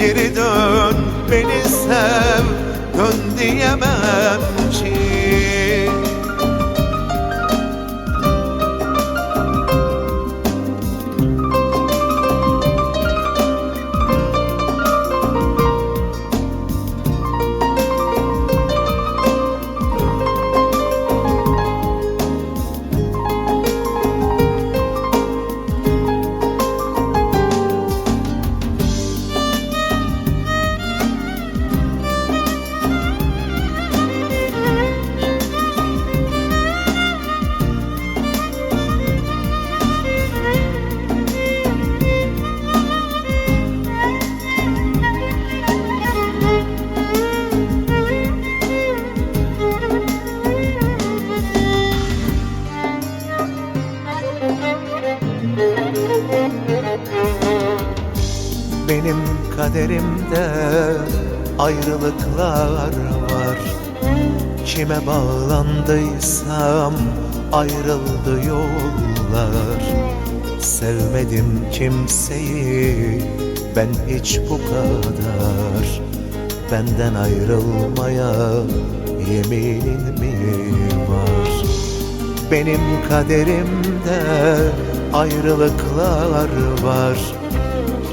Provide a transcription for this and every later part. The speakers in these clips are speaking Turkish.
Geri dön beni sev dön diyemem Benim kaderimde ayrılıklar var. Kime bağlandıysam ayrıldı yollar. Sevmedim kimseyi ben hiç bu kadar. Benden ayrılmaya yeminin mi var? Benim kaderimde ayrılıklar var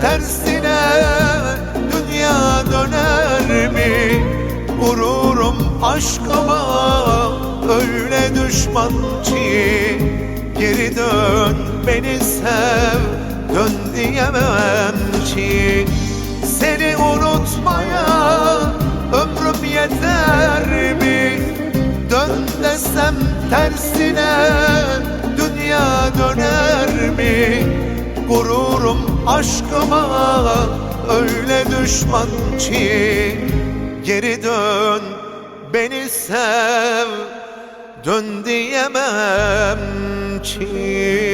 Tersine dünya döner mi? Gururum aşkıma öyle düşman ki Geri dön beni sev dön diyemem ki Seni unutmaya ömrüm yeter mi? Dön desem tersine dünya döner mi? Gururum aşkıma öyle düşman ki. Geri dön beni sev dön diyemem ki